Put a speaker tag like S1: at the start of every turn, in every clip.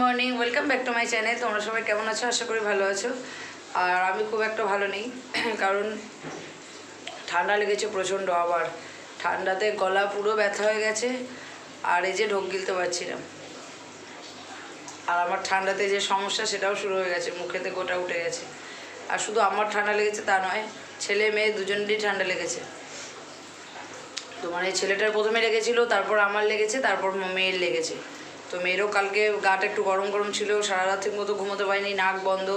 S1: Morning welcome back to my channel তোমরা সবাই কেমন আছো? আশা করি ভালো আছো। আর আমি খুব একটা ভালো নেই, কারণ ঠান্ডা লেগেছে প্রচণ্ড আবার। ঠান্ডাতে গলা পুরো ব্যথা হয়ে গেছে, আর এই যে ঢোক গিলতে পারছি না। আর আমার ঠান্ডাতে যে সমস্যা, সেটাও শুরু হয়ে গেছে, মুখেতে গোটা উঠে গেছে। আর শুধু আমার ঠান্ডা লেগেছে তা নয়, ছেলে মেয়ে দুজনেরই ঠান্ডা লেগেছে। তো মানে ছেলেটার প্রথমে লেগেছিল, তারপর আমার লেগেছে, তারপর মেয়ের লেগেছে। তো মেয়েরও কালকে গাটা একটু গরম গরম ছিল সারা রাত ঠিক মতো ঘুমোতে পারিনি, নাক বন্ধ,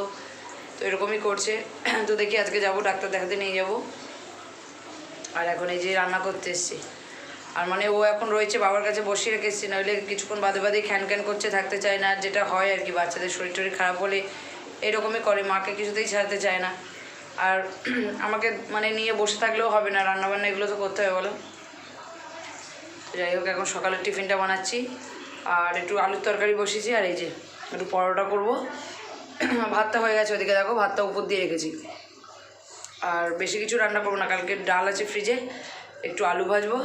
S1: তো এরকমই করছে। তো দেখি আজকে যাব, ডাক্তার দেখাতে নিয়ে যাব। আর এখন এই যে রান্না করতে এসছি। আর মানে ও এখন রয়েছে বাবার কাছে বসিয়ে রেখে এসছি নইলে কিছুক্ষণ বাদে বাদেই খ্যান খ্যান করছে, থাকতে চায় না, যেটা হয় আর কি, বাচ্চাদের শরীর টরীর খারাপ হলে এরকমই করে, মাকে কিছুতেই ছাড়তে চায় না। আর আমাকে মানে নিয়ে বসে থাকলেও হবে না, রান্নাবান্না এগুলো তো করতে হবে, বলো? যাই হোক, এখন সকালের টিফিনটা বানাচ্ছি। আর একটু আলুর তরকারি বসিয়েছি, আর এই যে একটু পরোটা করব। ভাতটা হয়ে গেছে ওদিকে, দেখো, ভাতটা উপর দিয়ে রেখেছি। আর বেশি কিছু রান্না করব না, কালকে ডাল আছে ফ্রিজে, একটু আলু ভাজবো,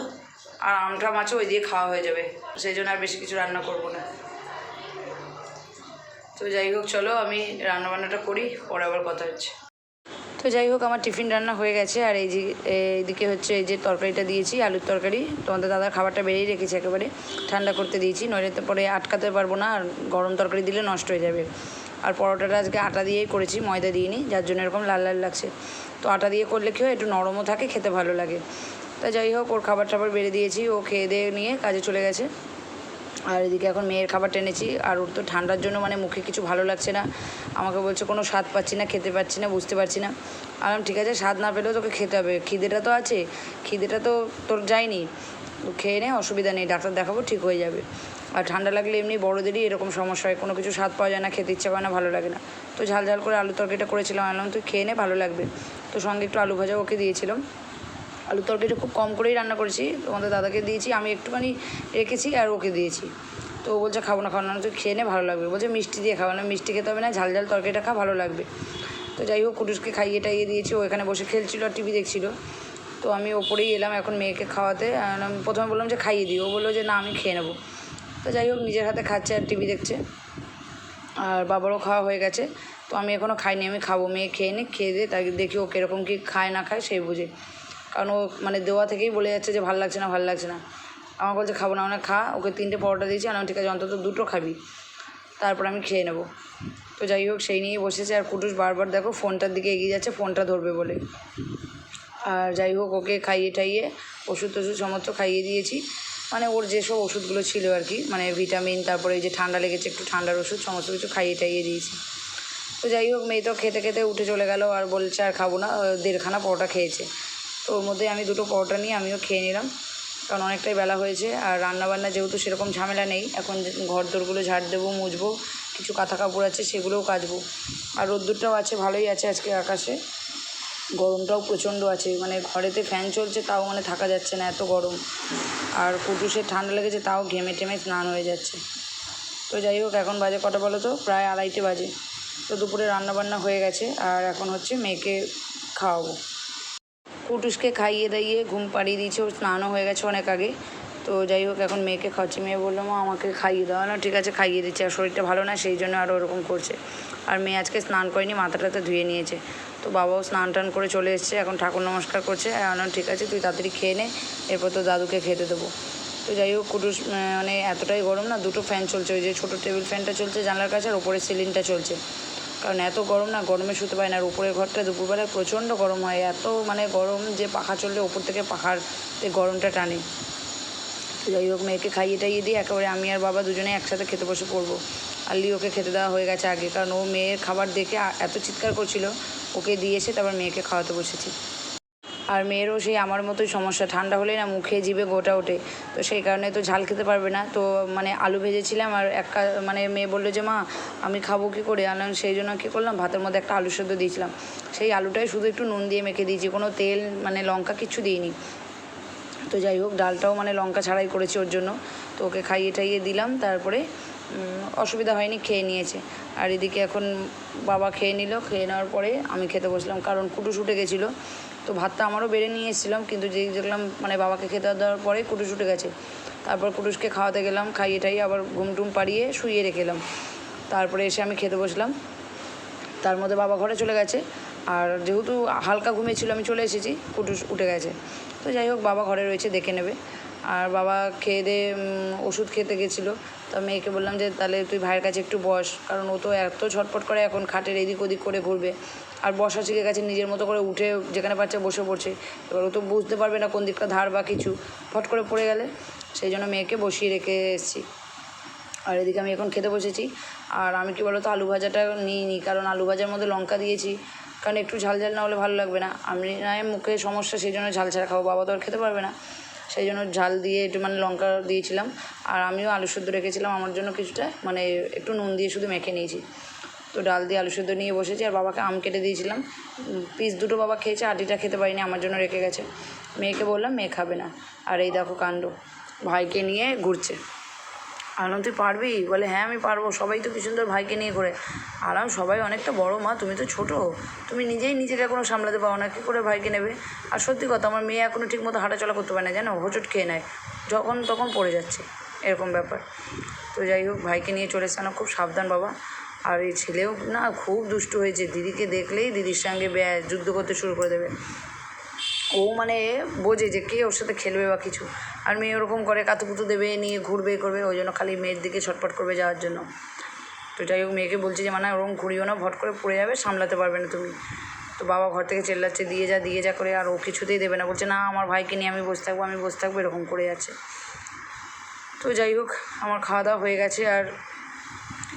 S1: আর আমটা মাছও ওই দিয়ে খাওয়া হয়ে যাবে, সেই জন্য আর বেশি কিছু রান্না করব না। তো যাই হোক, চলো আমি রান্নাবান্নাটা করি, পরে আবার কথা হচ্ছে। তো যাই হোক, আমার টিফিন রান্না হয়ে গেছে। আর এই যে এইদিকে হচ্ছে এই যে তরকারিটা দিয়েছি, আলুর তরকারি। তোমাদের দাদার খাবারটা বেরিয়ে রেখেছি একেবারে। ঠান্ডা করতে দিয়েছি, নইলে তো পরে আটকাতে পারব না, আর গরম তরকারি দিলে নষ্ট হয়ে যাবে। আর পরোটাটা আজকে আটা দিয়েই করেছি, ময়দা দিইনি, যার জন্য এরকম লাল লাল লাগছে। তো আটা দিয়ে করলে কী হয়, একটু নরমও থাকে, খেতে ভালো লাগে। তা যাই হোক, ওর খাবার টাবার বেড়ে দিয়েছি, ও খেয়ে দিয়ে নিয়ে কাজে চলে গেছে। আর এদিকে এখন মেয়ের খাবার টেনেছি। আর ওর তো ঠান্ডার জন্য মানে মুখে কিছু ভালো লাগছে না। আমাকে বলছে, কোনো স্বাদ পাচ্ছি না, খেতে পাচ্ছি না, বুঝতে পারছি না। আলাম ঠিক আছে, স্বাদ না পেলেও তোকে খেতে হবে। খিদেটা তো আছে। খিদেটা তো তোর যায়নি। খেয়ে নে, অসুবিধা নেই, ডাক্তার দেখাবো, ঠিক হয়ে যাবে। আর ঠান্ডা লাগলে এমনি বড়োদেরই এরকম সমস্যা হয়। কোনো কিছু স্বাদ পাওয়া যায় না, খেতে ইচ্ছা করে না, ভালো লাগে না। তো ঝাল ঝাল করে আলু তরকারিটা করেছিলাম। আনলাম তুই খেয়ে নে, ভালো লাগবে। তো সঙ্গে একটু আলু ভাজা ওকে দিয়েছিলাম। আলু তরকারিটা খুব কম করেই রান্না করেছি। তোমাদের দাদাকে দিয়েছি, আমি একটুখানি রেখেছি আর ওকে দিয়েছি। তো ও বলছে, খাব না খাব না। তুই খেয়ে নে, ভালো লাগবে। বলছে, মিষ্টি দিয়ে খাব না, মিষ্টি খেতে হবে না, ঝাল ঝাল তরকারিটা খা, ভালো লাগবে। তো যাই হোক, কুটুসকে খাইয়ে টাইয়ে দিয়েছি, ও এখানে বসে খেলছিল আর টিভি দেখছিল। তো আমি ওপরেই এলাম এখন মেয়েকে খাওয়াতে আমি প্রথমে বললাম যে, খাইয়ে দিই। ও বলল যে, না, আমি খেয়ে নেব। তো যাই হোক, নিজের হাতে খাচ্ছে আর টিভি দেখছে। আর বাবারও খাওয়া হয়ে গেছে। তো আমি এখনও খাইনি, আমি খাব, মেয়ে খেয়ে নিই খেয়ে দিয়ে তাকে দেখি ও কীরকম কী খায়, না খায়, সেই বুঝে। কারণ ও মানে দেওয়া থেকেই বলে যাচ্ছে যে ভালো লাগছে না, ভালো লাগছে না। আমার বলছে, খাব না। মানে খা, ওকে তিনটে পরোটা দিয়েছি। আর ঠিক আছে, অন্তত দুটো খাবি। তারপর আমি খেয়ে নেব। তো যাই হোক, সেই নিয়ে বসেছে। আর কুটুস বারবার দেখো, ফোনটার দিকে এগিয়ে যাচ্ছে, ফোনটা ধরবে বলে। আর যাই হোক, ওকে খাইয়ে টাইয়ে ওষুধ টষুধ সমস্ত খাইয়ে দিয়েছি। মানে ওর যেসব ওষুধগুলো ছিল আর কি মানে ভিটামিন, তারপরে এই যে ঠান্ডা লেগেছে, একটু ঠান্ডার ওষুধ, সমস্ত কিছু খাইয়ে টাইয়ে দিয়েছি। তো যাই হোক, মেয়ে তো খেতে খেতে উঠে চলে গেল। আর বলছে, আর খাব না। দেড়খানা পরোটা খেয়েছে। তো ওর মধ্যে আমি দুটো পরোটা নিয়ে আমিও খেয়ে নিলাম। কারণ অনেকটাই বেলা হয়েছে আর রান্নাবান্না যেহেতু সেরকম ঝামেলা নেই, এখন ঘর দোরগুলো ঝাড় দেবো, মুছবো, কিছু কাঁথা কাপড় আছে সেগুলোও কাচবো। আর রোদ্দুরটাও আছে, ভালোই আছে আজকে আকাশে। গরমটাও প্রচণ্ড আছে মানে ঘরেতে ফ্যান চলছে তাও মানে থাকা যাচ্ছে না এত গরম। আর কুটুসের ঠান্ডা লেগেছে তাও ঘেমে টেমে স্নান হয়ে যাচ্ছে। তো যাই হোক, এখন বাজে কটা বলো তো? প্রায় আড়াইটে বাজে। তো দুপুরে রান্নাবান্না হয়ে গেছে আর এখন হচ্ছে মেয়েকে খাওয়াবো। কুটুসকে খাইয়ে দাইয়ে ঘুম পাড়িয়ে দিয়েছে, ওর স্নানও হয়ে গেছে অনেক আগে। তো যাই হোক, এখন মেয়েকে খাওয়াচ্ছি। মেয়ে বলল, মা, আমাকে খাইয়ে দাও। না, ঠিক আছে, খাইয়ে দিচ্ছি, আর শরীরটা ভালো না, সেই জন্য আরও ওরকম করছে। আর মেয়ে আজকে স্নান করেনি, মাথাটাতে ধুয়ে নিয়েছে। তো বাবাও স্নান টান করে চলে এসছে, এখন ঠাকুর নমস্কার করছে। আর আমি ঠিক আছে, তুই তাড়াতাড়ি খেয়ে নে, এরপর তো দাদুকে খেতে দেবো। তো যাই হোক কুটুস মানে এতটাই গরম না, দুটো ফ্যান চলছে, ওই যে ছোটো টেবিল ফ্যানটা চলছে জানলার কাছে, আর ওপরে সিলিংটা চলছে। কারণ এত গরম না, গরমে শুতে পারি না। আর উপরের ঘরটা দুপুরবেলায় প্রচণ্ড গরম হয়। এত মানে গরম যে পাখা চললে উপর থেকে পাখার গরমটা টানে। যাই হোক, মেয়েকে খাইয়ে টাইয়ে দিয়ে একেবারে আমি আর বাবা দুজনে একসাথে খেতে বসে পড়ব। আর লিওকে খেতে দেওয়া হয়ে গেছে আগে। কারণ ও মেয়ের খাবার দেখে এত চিৎকার করছিল, ওকে দিয়েছে তারপর মেয়েকে খাওয়াতে বসেছি। আর মেয়েরও সেই আমার মতোই সমস্যা। ঠান্ডা হলে না মুখে জিভে গোটা ওঠে। তো সেই কারণে তো ঝাল খেতে পারবে না। তো মানে আলু ভেজেছিলাম আর এক মানে মেয়ে বলল যে, মা, আমি খাব কী করে? আনলাম সেই জন্য কী করলাম? ভাতের মধ্যে একটা আলু সেদ্ধ দিয়েছিলাম। সেই আলুটাই শুধু একটু নুন দিয়ে মেখে দিয়েছি। কোনো তেল মানে লঙ্কা কিচ্ছু দিইনি। তো যাই হোক, ডালটাও মানে লঙ্কা ছাড়াই করেছি ওর জন্য। তো ওকে খাইয়ে টাইয়ে দিলাম। তারপরে অসুবিধা হয়নি, খেয়ে নিয়েছে। আর এদিকে এখন বাবা খেয়ে নিল। খেয়ে নেওয়ার পরে আমি খেতে বসলাম। কারণ কুটুস উঠে গেছিল। তো ভাতটা আমারও বেড়ে নিয়ে এসেছিলাম কিন্তু যেই দেখলাম মানে বাবাকে খেতে দেওয়ার পরে কুটুস উঠে গেছে। তারপর কুটুসকে খাওয়াতে গেলাম, খাইয়ে টাইয়ে আবার ঘুম টুম পাড়িয়ে শুইয়ে রেখেলাম তারপরে এসে আমি খেতে বসলাম। তার মধ্যে বাবা ঘরে চলে গেছে, আর যেহেতু হালকা ঘুমিয়েছিল আমি চলে এসেছি, কুটুস উঠে গেছে। তো যাই হোক, বাবা ঘরে রয়েছে, দেখে নেবে। আর বাবা খেয়ে দিয়ে ওষুধ খেতে গেছিল। তো মেয়েকে বললাম যে, তাহলে তুই ভাইয়ের কাছে একটু বস, কারণ ও তো এত ছটপট করে এখন খাটের এদিক ওদিক করে ঘুরবে। আর বসা শিখে গেছে নিজের মতো করে উঠে যেখানে পাচ্ছে বসে পড়ছে। এবার ও তো বুঝতে পারবে না কোন দিকটা ধার বা কিছু। ফট করে পড়ে গেলে, সেই জন্য মেয়েকে বসিয়ে রেখে এসেছি। আর এদিকে আমি এখন খেতে বসেছি। আর আমি কি বলতো, আলু ভাজাটা নিই নিইনি, কারণ আলু ভাজার মধ্যে লঙ্কা দিয়েছি। কারণ একটু ঝাল ঝাল না হলে ভালো লাগবে না। আমি না মুখে সমস্যা, সেই জন্য ঝাল ছাড়া খাব। বাবা তো আর খেতে পারবে না। সেই জন্য ঝাল দিয়ে একটু মানে লঙ্কা দিয়েছিলাম। আর আমিও আলু সেদ্ধ রেখেছিলাম আমার জন্য কিছুটা মানে একটু নুন দিয়ে শুধু মেখে নিয়েছি। তো ডাল দিয়ে আলু সেদ্ধ নিয়ে বসেছি আর বাবাকে আম কেটে দিয়েছিলাম। পিস দুটো বাবা খেয়েছে, আটিটা খেতে পারিনি, আমার জন্য রেখে গেছে। মেয়েকে বললাম, মেয়ে খাবে না। আর এই দেখো কাণ্ড, ভাইকে নিয়ে ঘুরছে। আলাম তুই পারবি? বলে হ্যাঁ আমি পারব। সবাই তো কি সুন্দর ভাইকে নিয়ে করে আলাম সবাই অনেকটা বড় মা, তুমি তো ছোট। তুমি নিজেই নিজেকে এখনও সামলাতে পারো না। কী করে ভাইকে নেবে? আর সত্যি কথা, আমার মেয়ে এখনও ঠিক মতো হাঁটাচলা করতে পারে না, জানো? হোঁচট খেয়ে নেয়। যখন তখন পড়ে যাচ্ছে, এরকম ব্যাপার। তো যাই হোক, ভাইকে নিয়ে চলে এসছে না খুব সাবধান বাবা। আর এই ছেলেও না, খুব দুষ্টু হয়েছে। দিদিকে দেখলেই দিদির সঙ্গে ব্যয় যুদ্ধ করতে শুরু করে দেবে। ও মানে বোঝে যে কে ওর সাথে খেলবে বা কিছু। আর মেয়ে ওরকম করে কাতুকুতু দেবে, নিয়ে ঘুরবে করবে, ওই জন্য খালি মেয়ের দিকে ছটপট করবে যাওয়ার জন্য। তো যাই হোক, মেয়েকে বলছি যে মানে ওরকম ঘুরিও না, ভট করে পড়ে যাবে, সামলাতে পারবে না তুমি। তো বাবা ঘর থেকে চেল্লাচ্ছে, দিয়ে যা দিয়ে যা করে, আর ও কিছুতেই দেবে না। বলছে, না, আমার ভাইকে নিয়ে আমি বসে থাকব, আমি বসে থাকব, এরকম করে যাচ্ছে। তো যাই হোক, আমার খাওয়া দাওয়া হয়ে গেছে, আর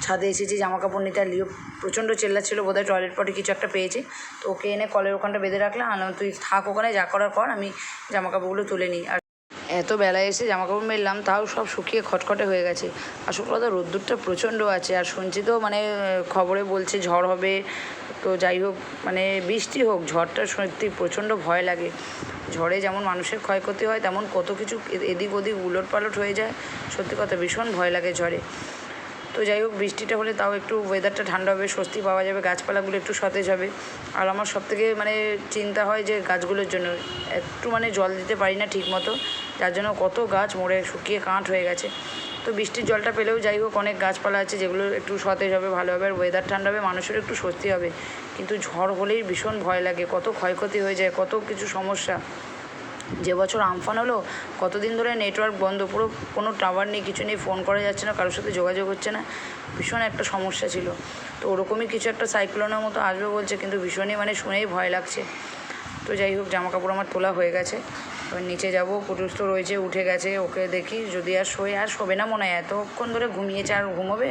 S1: ছাদে এসেছি জামা কাপড় নিতে, আর লিও প্রচণ্ড চেল্লাচ্ছিল বোধহয় টয়লেট পটে কিছু একটা পেয়েছে। তো ওকে এনে কলের ওখানটা বেঁধে রাখলাম আনলাম তুই থাক ওখানে, যা করার কর, আমি জামা কাপড়গুলো তুলে নিই। আর এত বেলায় এসে জামা কাপড় মেললাম, তাও সব শুকিয়ে খটখটে হয়ে গেছে। আসল কথা, রোদ্দুরটা প্রচণ্ড আছে, আর শুনছি তো মানে খবরে বলছে ঝড় হবে। তো যাই হোক মানে বৃষ্টি হোক, ঝড়টা সত্যি প্রচণ্ড ভয় লাগে। ঝড়ে যেমন মানুষের ক্ষয়ক্ষতি হয়, তেমন কত কিছু এদিক ওদিক উলট পালট হয়ে যায়। সত্যি কথা, ভীষণ ভয় লাগে ঝড়ে। তো যাই হোক, বৃষ্টিটা হলে তাও একটু ওয়েদারটা ঠান্ডা হবে, স্বস্তি পাওয়া যাবে, গাছপালাগুলো একটু সতেজ হবে। আর আমার সব থেকে মানে চিন্তা হয় যে গাছগুলোর জন্য, একটু মানে জল দিতে পারি না ঠিক মতো যার জন্য কত গাছ মরে শুকিয়ে কাঠ হয়ে গেছে। তো বৃষ্টির জলটা পেলেও যাই হোক, অনেক গাছপালা আছে যেগুলো একটু সতেজ হবে, ভালো হবে, আর ওয়েদার ঠান্ডা হবে মানুষের একটু স্বস্তি হবে। কিন্তু ঝড় হলেই ভীষণ ভয় লাগে, কত ক্ষয়ক্ষতি হয়ে যায়, কত কিছু সমস্যা। যে বছর আমফান হলো, কতদিন ধরে নেটওয়ার্ক বন্ধ, পুরো কোনো টাওয়ার নেই, কিছু নেই ফোন করা যাচ্ছে না, কারোর সাথে যোগাযোগ হচ্ছে না, ভীষণ একটা সমস্যা ছিল। তো ওরকমই কিছু একটা সাইক্লোনের মতো আসবে বলছে, কিন্তু ভীষণই মানে শুনেই ভয় লাগছে। তো যাই হোক জামা কাপড় আমার তোলা হয়ে গেছে। এবার নিচে যাব পুটুস তো রয়েছে, উঠে গেছে, ওকে দেখি, যদি আর শোয়, আর শোবে না মনে হয়, এতক্ষণ ধরে ঘুমিয়েছে আর ঘুমোবে?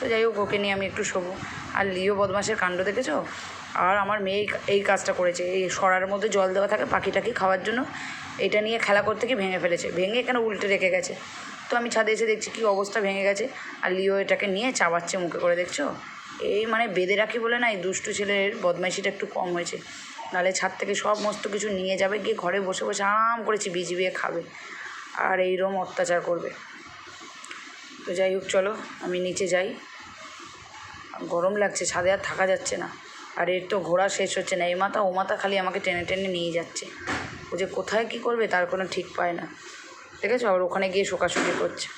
S1: তো যাই হোক, ওকে নিয়ে আমি একটু শোবো। আর লিও বদমাসের কাণ্ড দেখেছ? আর আমার মেয়ে এই- কাজটা করেছে। এই সরার মধ্যে জল দেওয়া থাকে পাখিটাকে খাওয়ার জন্য। এটা নিয়ে খেলা করতে গিয়ে ভেঙে ফেলেছে। ভেঙে এখানে উল্টে রেখে গেছে? তো আমি ছাদে এসে দেখছি কি অবস্থা ভেঙে গেছে। আর লিও এটাকে নিয়ে চাবাচ্ছে মুখে করে, দেখছ? এই মানে বেঁধে রাখি বলে না, এই দুষ্টু ছেলের বদমাইশিটা একটু কম হয়েছে। নাহলে ছাদ থেকে সমস্ত কিছু নিয়ে যাবে, গিয়ে ঘরে বসে বসে আরাম করে চিবিয়ে চিবিয়ে খাবে। আর এইরকম অত্যাচার করবে। তো যাই হোক, চলো, আমি নিচে যাই। গরম লাগছে, ছাদে আর থাকা যাচ্ছে না। আর এর তো ঘোরা শেষ হচ্ছে না, এই মাথা ও মাথা খালি আমাকে টেনে টেনে নিয়ে যাচ্ছে। ও যে কোথায় কী করবে তার কোনো ঠিক পায় না। ঠিক আছে আবার ওখানে গিয়ে শোকাশুকি করছে।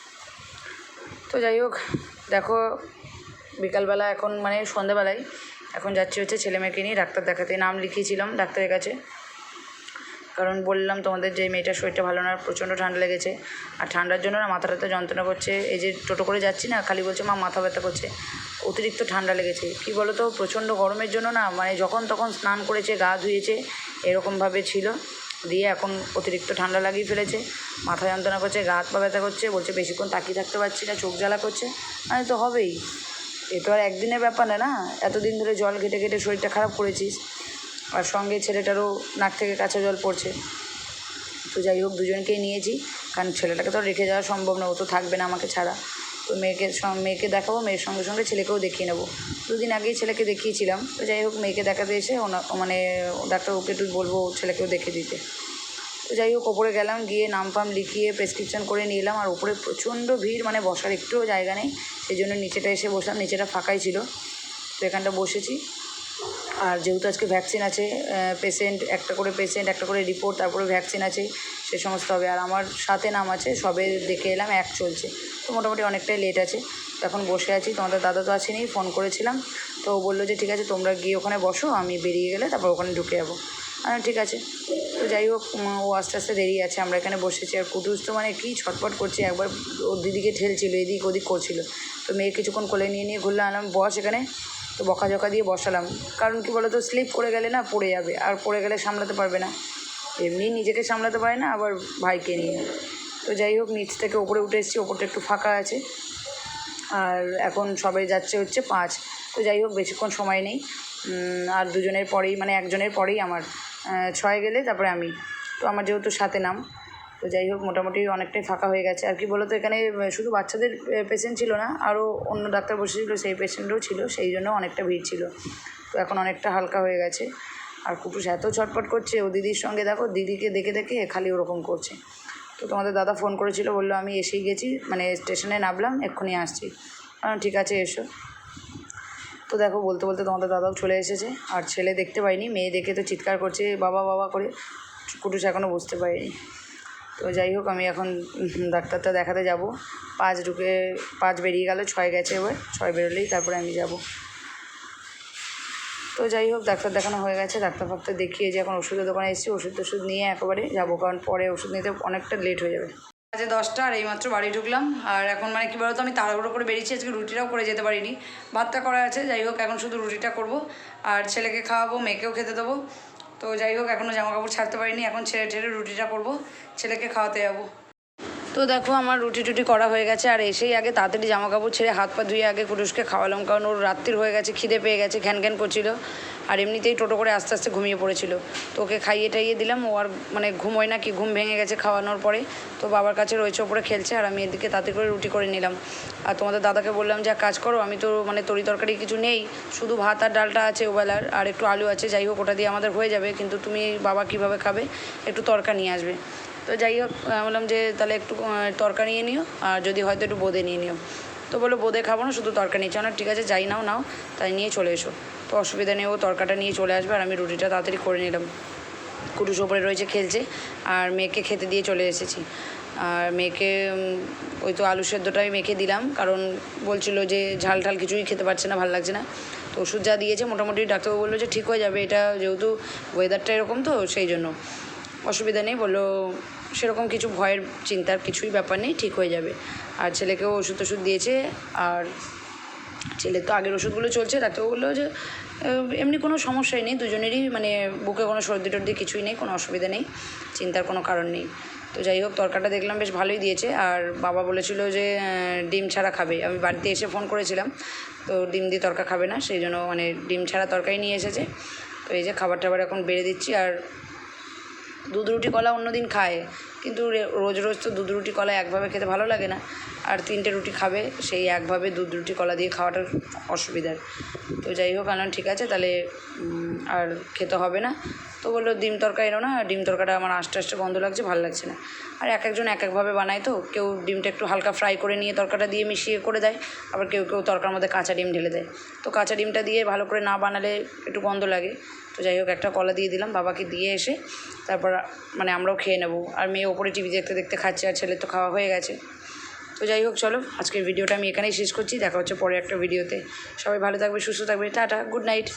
S1: তো যাই হোক, দেখো, বিকালবেলা এখন মানে সন্ধেবেলায় এখন যাচ্ছি হচ্ছে ছেলে মেয়েকে নিয়ে ডাক্তার দেখাতে। নাম লিখিয়েছিলাম ডাক্তারের কাছে। কারণ বললাম তোমাদের যে মেয়েটার শরীরটা ভালো না, প্রচণ্ড ঠান্ডা লেগেছে। আর ঠান্ডার জন্য না মাথা টাথা যন্ত্রণা করছে। এই যে টোটো করে যাচ্ছি না, খালি বলছে, মা, মাথা ব্যথা করছে। অতিরিক্ত ঠান্ডা লেগেছে। কি বলো তো প্রচণ্ড গরমের জন্য না মানে যখন তখন স্নান করেছে, গা ধুয়েছে, এরকমভাবে ছিল। দিয়ে এখন অতিরিক্ত ঠান্ডা লাগিয়ে ফেলেছে। মাথা যন্ত্রণা করছে, গা হাত পা ব্যথা করছে, বলছে বেশিক্ষণ তাকিয়ে থাকতে পারছি না, চোখ জ্বালা করছে। মানে তো হবেই। এ তো আর একদিনের ব্যাপার না না? এতদিন ধরে জল ঘেটে ঘেটে শরীরটা খারাপ করেছিস। আর সঙ্গে ছেলেটারও নাক থেকে কাঁচা জল পড়ছে। তো যাই হোক, দুজনকেই নিয়েছি। কারণ ছেলেটাকে তো রেখে যাওয়া সম্ভব না, ও তো থাকবে না আমাকে ছাড়া। মেয়েকে স- মেয়েকে দেখাবো, মেয়ের সঙ্গে সঙ্গে ছেলেকেও দেখিয়ে নেব। দুদিন আগেই ছেলেকে দেখিয়েছিলাম। তো যাই হোক, মেয়েকে দেখাতে এসে ওনা মানে ডাক্তার ওকে একটু বলব ছেলেকেও দেখে দিতে। তো যাই হোক, ওপরে গেলাম, গিয়ে নাম ফাম লিখিয়ে প্রেসক্রিপশন করে নিলাম আর ওপরে প্রচণ্ড ভিড় মানে বসার একটুও জায়গা নেই। সেই জন্য নিচেটা এসে বসলাম, নিচেটা ফাঁকাই ছিল। তো এখানটা বসেছি। আর যেহেতু আজকে ভ্যাকসিন আছে পেশেন্ট একটা করে পেশেন্ট একটা করে রিপোর্ট তারপরে ভ্যাকসিন আছে, সে সমস্ত হবে। আর আমার সাথে নাম আছে, সবে দেখে এলাম, এক চলছে। তো মোটামুটি অনেকটাই লেট আছে। এখন বসে আছি, তোমাদের দাদা তো আসেনি ফোন করেছিলাম। তো ও বলল যে, ঠিক আছে, তোমরা গিয়ে ওখানে বসো, আমি বেরিয়ে গেলে তারপর ওখানে ঢুকে যাব। ঠিক আছে। তো যাই হোক ও আস্তে আস্তে দেরি আছে, আমরা এখানে বসেছি। আর কুটুস তো মানে কী ছটপট করছে, একবার ওর দিদিকে ঠেলছিল, এদিক ওদিক করছিল। তো মেয়ে কিছুক্ষণ কোলে নিয়ে নিয়ে ঘুরলে আনলাম বস এখানে। তো বকাঝকা দিয়ে বসালাম। কারণ কি বলো তো স্লিপ করে গেলে না পড়ে যাবে, আর পড়ে গেলে সামলাতে পারবে না। এমনি নিজেকে সামলাতে পারে না, আবার ভাইকে নিয়ে। তো যাই হোক, নিচ থেকে ওপরে উঠে এসেছি, ওপরটা একটু ফাঁকা আছে। আর এখন সবাই যাচ্ছে হচ্ছে পাঁচ। তো যাই হোক, বেশিক্ষণ সময় নেই। আর দুজনের পরেই মানে একজনের পরেই আমার ছয় গেলে তারপরে আমি। তো আমার যেহেতু সাথে নাম তো যাই হোক, মোটামুটি অনেকটাই ফাঁকা হয়ে গেছে। আর কি বলতো, এখানে শুধু বাচ্চাদের পেশেন্ট ছিল না আরও অন্য ডাক্তার বসেছিল, সেই পেশেন্টও ছিল, সেই জন্য অনেকটা ভিড় ছিল। তো এখন অনেকটা হালকা হয়ে গেছে। আর কুটুস এত ছটপট করছে, ও দিদির সঙ্গে দেখো, দিদিকে দেখে দেখে খালি ওরকম করছে। তো তোমাদের দাদা ফোন করেছিল, বলল, আমি এসেই গেছি মানে স্টেশনে নামলাম, এক্ষুনি আসছি। ঠিক আছে, এসো। তো দেখো, বলতে বলতে তোমাদের দাদাও চলে এসেছে। আর ছেলে দেখতে পাইনি, মেয়ে দেখে তো চিৎকার করছে, বাবা বাবা করে। কুটুস এখনও বুঝতে পারিনি। তো যাই হোক, আমি এখন ডাক্তারটা দেখাতে যাব। পাঁচ ঢুকে, পাঁচ বেরিয়ে গেল, ছয় গেছে এবার, ছয় বেরোলেই তারপরে আমি যাব। তো যাই হোক, ডাক্তার দেখানো হয়ে গেছে, ডাক্তার ফাক্তার দেখিয়ে যে এখন ওষুধের দোকানে এসেছি, ওষুধ টষুধ নিয়ে একেবারে যাব, কারণ পরে ওষুধ নিতে অনেকটা লেট হয়ে যাবে। আজ দশটা, আর এইমাত্র বাড়ি ঢুকলাম, আর এখন মানে কী বলতো, আমি তাড়াহুড়ো করে বেরিয়েছি, আজকে রুটিটাও করে যেতে পারিনি। ভাতটা করা আছে, যাই হোক, এখন শুধু রুটিটা করব, আর ছেলেকে খাওয়াবো, মেয়েকেও খেতে দেবো। তো যাই হোক এখনও জামা কাপড় ছাড়তে পারিনি। এখন ছেড়ে ঠেড়ে রুটিটা করব। ছেলেকে খাওয়াতে যাব। তো দেখো, আমার রুটি টুটি করা হয়ে গেছে। আর এসেই আগে তাড়াতাড়ি জামা কাপড় ছেড়ে হাত পা ধুয়ে আগে কুটুসকে খাওয়ালাম। কারণ ওর রাত্রির হয়ে গেছে, খিদে পেয়ে গেছে, ঘ্যান ঘ্যান করছিল। আর এমনিতেই টোটো করে আস্তে আস্তে ঘুমিয়ে পড়েছিল। তো ওকে খাইয়ে টাইয়ে দিলাম, ও আর মানে ঘুমোয় না কি, ঘুম ভেঙে গেছে খাওয়ানোর পরে। তো বাবার কাছে রয়েছে ওপরে খেলছে, আর আমি এদিকে তাতে করে রুটি করে নিলাম। আর তোমাদের দাদাকে বললাম যে কাজ করো, আমি তো মানে তরি তরকারি কিছু নেই, শুধু ভাত আর ডালটা আছে ওবেলার, আর একটু আলু আছে, যাই হোক ওটা দিয়ে আমাদের হয়ে যাবে, কিন্তু তুমি বাবা কীভাবে খাবে, একটু তরকা নিয়ে আসবে। তো যাই হোক বললাম যে, তাহলে একটু তরকা নিয়ে নিও, আর যদি হয়তো একটু বোঁদে নিয়ে নিও। তো বলল, বোঁদে খাব না, শুধু তরকা নিচ্ছি না ঠিক আছে, যাই নাও নাও, তাই নিয়ে চলে এসো। তো অসুবিধা নেই, ও তরকাটা নিয়ে চলে আসবে আর আমি রুটিটা তাড়াতাড়ি করে নিলাম। কুটুস ওপরে রয়েছে খেলছে আর মেয়েকে খেতে দিয়ে চলে এসেছি। আর মেয়েকে ওই তো আলু সেদ্ধটাই মেখে দিলাম কারণ বলছিল যে ঝাল ঠাল কিছুই খেতে পারছে না, ভালো লাগছে না। তো ওষুধ যা দিয়েছে মোটামুটি ডাক্তারবাবু বলল যে ঠিক হয়ে যাবে, এটা যেহেতু ওয়েদারটা এরকম তো সেই জন্য। অসুবিধা নেই, বলল সেরকম কিছু ভয়ের চিন্তার কিছুই ব্যাপার নেই, ঠিক হয়ে যাবে। আর ছেলেকেও ওষুধ টষুধ দিয়েছে আর ছেলের তো আগের ওষুধগুলো চলছে ডাক্তারবাবু বলল যে এমনি কোনো সমস্যাই নেই, দুজনেরই মানে বুকে কোনো সর্দি টর্দি কিছুই নেই, কোনো অসুবিধা নেই, চিন্তার কোনো কারণ নেই। তো যাই হোক তরকাটা দেখলাম বেশ ভালোই দিয়েছে, আর বাবা বলেছিল যে ডিম ছাড়া খাবে। আমি বাড়িতে এসে ফোন করেছিলাম, তো ডিম দিয়ে তরকা খাবে না, সেই জন্য মানে ডিম ছাড়া তরকারি নিয়ে এসেছে। তো এই যে খাবার টাবার এখন বেড়ে দিচ্ছি, আর দুধ রুটি কলা অন্যদিন খায় কিন্তু রোজ রোজ তো দুধ রুটি কলা একভাবে খেতে ভালো লাগে না। আর তিনটে রুটি খাবে, সেই একভাবে দুধ রুটি কলা দিয়ে খাওয়াটা অসুবিধার। তো যাই হোক আনলাম ঠিক আছে, তাহলে আর খেতে হবে না। তো বলল, ডিম তরকা এনো না, ডিম তরকাটা আমার আস্তে আস্তে গন্ধ লাগছে, ভালো লাগছে না। আর এক একজন এক একভাবে বানায় তো, কেউ ডিমটা একটু হালকা ফ্রাই করে নিয়ে তরকাটা দিয়ে মিশিয়ে করে দেয়, আবার কেউ কেউ তরকার মধ্যে কাঁচা ডিম ঢেলে দেয়। তো কাঁচা ডিমটা দিয়ে ভালো করে না বানালে একটু গন্ধ লাগে। তো যাই হোক, একটা কলা দিয়ে দিলাম, বাবাকে দিয়ে এসে তারপর মানে আমরাও খেয়ে নেব। আর মেয়ে ওপরে টিভি দেখতে দেখতে খাচ্ছে আর ছেলে তো খাওয়া হয়ে গেছে। তো যাই হোক, চলো, আজকের ভিডিওটা আমি এখানেই শেষ করছি। দেখা হচ্ছে পরে একটা ভিডিওতে। সবাই ভালো থাকবে, সুস্থ থাকবে। টাটা, গুড নাইট।